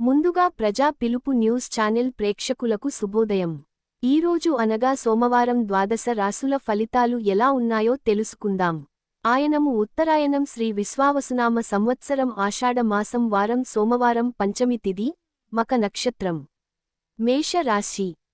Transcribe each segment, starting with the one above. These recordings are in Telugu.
ముందుగా ప్రజా పిలుపు న్యూస్ ఛానల్ ప్రేక్షకులకు శుభోదయం. ఈరోజు అనగా సోమవారం ద్వాదశ రాసుల ఫలితాలు ఎలా ఉన్నాయో తెలుసుకుందాం. ఆయనము ఉత్తరాయణం శ్రీ విశ్వావసునామ సంవత్సరం ఆషాఢ మాసం వారం సోమవారం పంచమితిది మక నక్షత్రం. మేష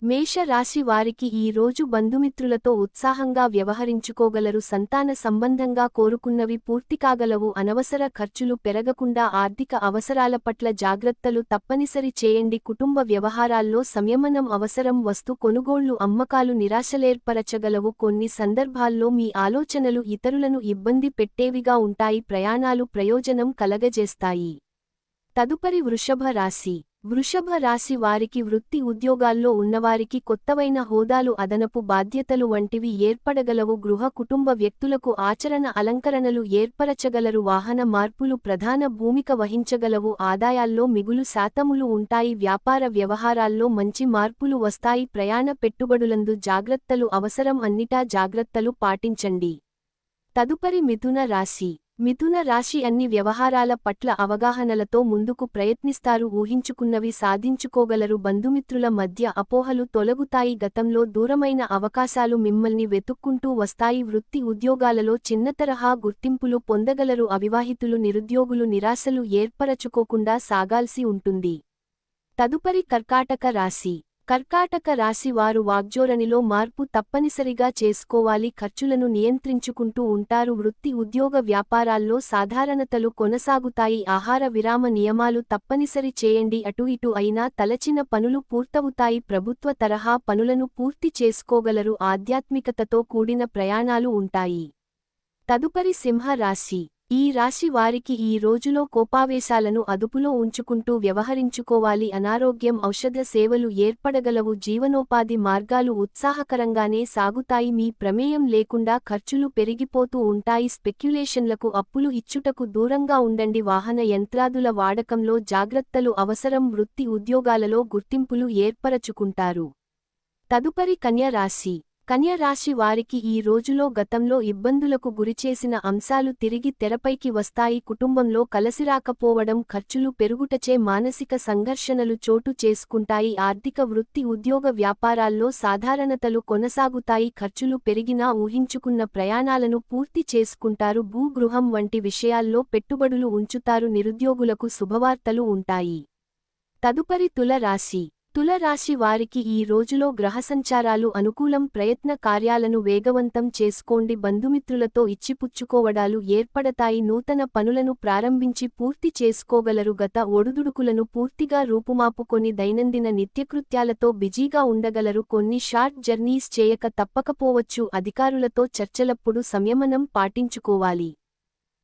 మేషరాశి మేష రాశి వారికి ఈ రోజు బంధుమిత్రులతో ఉత్సాహంగా వ్యవహరించుకోగలరు సంతాన సంబంధంగా కోరుకున్నవి పూర్తికాగలవు అనవసర ఖర్చులు పెరగకుండా ఆర్థిక అవసరాల పట్ల జాగ్రత్తలు తప్పనిసరి చేయండి కుటుంబ వ్యవహారాల్లో సంయమనం అవసరం వస్తు కొనుగోళ్ళు అమ్మకాలు నిరాశలేర్పరచగలవు కొన్ని సందర్భాల్లో మీ ఆలోచనలు ఇతరులను ఇబ్బంది పెట్టేవిగా ఉంటాయి ప్రయాణాలు ప్రయోజనం కలగజేస్తాయి. తదుపరి వృషభ రాశి వృషభ రాశి వారికి వృత్తి ఉద్యోగాల్లో ఉన్నవారికి కొత్తవైన హోదాలు అదనపు బాధ్యతలు వంటివి ఏర్పడగలవు. గృహ కుటుంబ వ్యక్తులకు ఆచరణ అలంకరణలు ఏర్పరచగలరు. వాహన మార్పులు ప్రధాన భూమిక వహించగలవు. ఆదాయాల్లో మిగులు శాతములు ఉంటాయి. వ్యాపార వ్యవహారాల్లో మంచి మార్పులు వస్తాయి. ప్రయాణ పెట్టుబడులందు జాగ్రత్తలు అవసరం. అన్నిటా జాగ్రత్తలు పాటించండి. తదుపరి మిథున రాశి మిథున రాశి అన్ని వ్యవహారాల పట్ల అవగాహనలతో ముందుకు ప్రయత్నిస్తారు. ఊహించుకున్నవి సాధించుకోగలరు. బంధుమిత్రుల మధ్య అపోహలు తొలగుతాయి. గతంలో దూరమైన అవకాశాలు మిమ్మల్ని వెతుక్కుంటూ వస్తాయి. వృత్తి ఉద్యోగాలలో చిన్నతరహా గుర్తింపులు పొందగలరు. అవివాహితులు నిరుద్యోగులు నిరాశలు ఏర్పరచుకోకుండా సాగాల్సి ఉంటుంది. తదుపరి కర్కాటక రాశి. కర్కాటక రాశి వారు వాగ్జోరణిలో మార్పు తప్పనిసరిగా చేసుకోవాలి. ఖర్చులను నియంత్రించుకుంటూ ఉంటారు. వృత్తి ఉద్యోగ వ్యాపారాల్లో సాధారణతలు కొనసాగుతాయి. ఆహార విరామ నియమాలు తప్పనిసరి చేయండి. అటు ఇటు అయినా తలచిన పనులు పూర్తవుతాయి. ప్రభుత్వ తరహా పనులను పూర్తి చేసుకోగలరు. ఆధ్యాత్మికతతో కూడిన ప్రయాణాలు ఉంటాయి. తదుపరి సింహ రాశి ఈ రాశి వారికి ఈ రోజులో కోపావేశాలను అదుపులో ఉంచుకుంటూ వ్యవహరించుకోవాలి. అనారోగ్యం ఔషధ సేవలు ఏర్పడగలవు. జీవనోపాధి మార్గాలు ఉత్సాహకరంగానే సాగుతాయి. మీ ప్రమేయం లేకుండా ఖర్చులు పెరిగిపోతూ ఉంటాయి. స్పెక్యులేషన్లకు అప్పులు ఇచ్చుటకు దూరంగా ఉండండి. వాహన యంత్రాదుల వాడకంలో జాగ్రత్తలు అవసరం. వృత్తి ఉద్యోగాలలో గుర్తింపులు ఏర్పరచుకుంటారు. తదుపరి కన్య కన్యరాశి వారికి ఈ రోజులో గతంలో ఇబ్బందులకు గురిచేసిన అంశాలు తిరిగి తెరపైకి వస్తాయి. కుటుంబంలో కలసిరాకపోవడం ఖర్చులు పెరుగుటచే మానసిక సంఘర్షణలు చోటు చేసుకుంటాయి. ఆర్థిక వృత్తి ఉద్యోగ వ్యాపారాల్లో సాధారణతలు కొనసాగుతాయి. ఖర్చులు పెరిగినా ఊహించుకున్న ప్రయాణాలను పూర్తి చేసుకుంటారు. భూగృహం వంటి విషయాల్లో పెట్టుబడులు ఉంచుతారు. నిరుద్యోగులకు శుభవార్తలు ఉంటాయి. తదుపరి తుల రాశి. తుల రాశి వారికి ఈ రోజులో గ్రహసంచారాలు అనుకూలం ప్రయత్న కార్యాలను వేగవంతం చేసుకోండి. బంధుమిత్రులతో ఇచ్చిపుచ్చుకోవడాలు ఏర్పడతాయి. నూతన పనులను ప్రారంభించి పూర్తి చేసుకోగలరు. గత ఒడుదుడుకులను పూర్తిగా రూపుమాపుకొని దైనందిన నిత్యకృత్యాలతో బిజీగా ఉండగలరు. కొన్ని షార్ట్ జర్నీస్ చేయక తప్పకపోవచ్చు. అధికారులతో చర్చలప్పుడు సంయమనం పాటించుకోవాలి.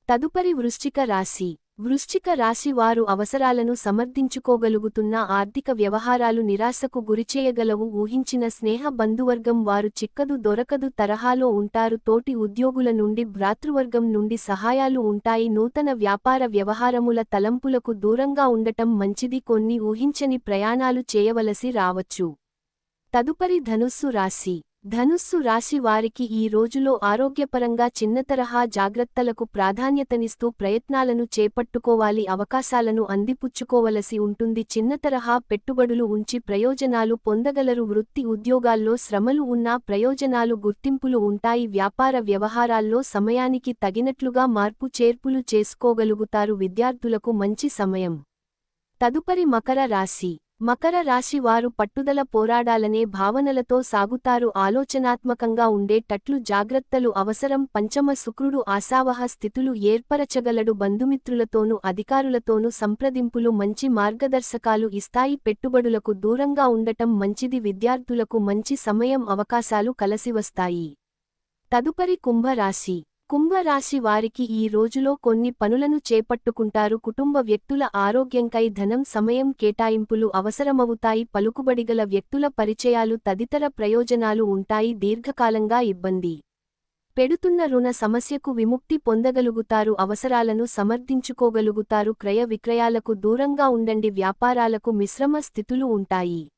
తదుపరి వృశ్చిక రాశి వృశ్చిక రాశి వారు అవసరాలను సమర్థించుకోగలుగుతున్న ఆర్థిక వ్యవహారాలు నిరాశకు గురిచేయగలవు. ఊహించిన స్నేహ బంధువర్గం వారు చిక్కదు దొరకదు తరహాలో ఉంటారు. తోటి ఉద్యోగుల నుండి భ్రాతృవర్గం నుండి సహాయాలు ఉంటాయి. నూతన వ్యాపార వ్యవహారముల తలంపులకు దూరంగా ఉండటం మంచిది. కొన్ని ఊహించని ప్రయాణాలు చేయవలసి రావచ్చు. తదుపరి ధనుస్సు రాశి. ధనుస్సు రాశి వారికి ఈ రోజులో ఆరోగ్యపరంగా చిన్నతరహా జాగ్రత్తలకు ప్రాధాన్యతనిస్తూ ప్రయత్నాలను చేపట్టుకోవాలి అవకాశాలను అందిపుచ్చుకోవలసి ఉంటుంది. చిన్నతరహా పెట్టుబడులు ఉంచి ప్రయోజనాలు పొందగలరు. వృత్తి ఉద్యోగాల్లో శ్రమలు ఉన్నా ప్రయోజనాలు గుర్తింపులు ఉంటాయి. వ్యాపార వ్యవహారాల్లో సమయానికి తగినట్లుగా మార్పు చేర్పులు చేసుకోగలుగుతారు. విద్యార్థులకు మంచి సమయం. తదుపరి మకర రాశి. మకర రాశి వారు పట్టుదల పోరాడాలనే భావనలతో సాగుతారు. ఆలోచనాత్మకంగా ఉండేటట్లు జాగ్రత్తలు అవసరం. పంచమ శుక్రుడు ఆశావహ స్థితులు ఏర్పరచగలడు. బంధుమిత్రులతోనూ అధికారులతోనూ సంప్రదింపులు మంచి మార్గదర్శకాలు ఇస్తాయి. పెట్టుబడులకు దూరంగా ఉండటం మంచిది. విద్యార్థులకు మంచి సమయం అవకాశాలు కలసివస్తాయి తదుపరి కుంభరాశి కుంభరాశి వారికి ఈ రోజులో కొన్ని పనులను చేపట్టుకుంటారు. కుటుంబ వ్యక్తుల ఆరోగ్యంకై ధనం సమయం కేటాయింపులు అవసరమవుతాయి. పలుకుబడిగల వ్యక్తుల పరిచయాలు తదితర ప్రయోజనాలు ఉంటాయి. దీర్ఘకాలంగా ఇబ్బంది పెడుతున్న రుణ సమస్యకు విముక్తి పొందగలుగుతారు. అవసరాలను సమర్థించుకోగలుగుతారు. క్రయ విక్రయాలకు దూరంగా ఉండండి. వ్యాపారాలకు మిశ్రమ స్థితులు ఉంటాయి.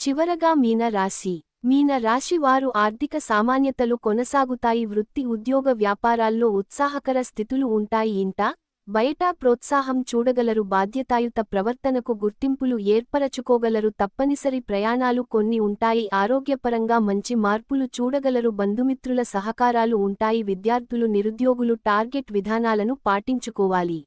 చివరగా మీన రాశి మీన రాశి వారు ఆర్థిక సామాన్యతలు కొనసాగుతాయి వృత్తి ఉద్యోగ వ్యాపారాల్లో ఉత్సాహకర స్థితులు ఉంటాయి. ఇంట బయట ప్రోత్సాహం చూడగలరు బాధ్యతాయుత ప్రవర్తనకు గుర్తింపులు ఏర్పరచుకోగలరు తప్పనిసరి ప్రయాణాలు కొన్ని ఉంటాయి. ఆరోగ్యపరంగా మంచి మార్పులు చూడగలరు బంధుమిత్రుల సహకారాలు ఉంటాయి. విద్యార్థులు నిరుద్యోగులు టార్గెట్ విధానాలను పాటించుకోవాలి.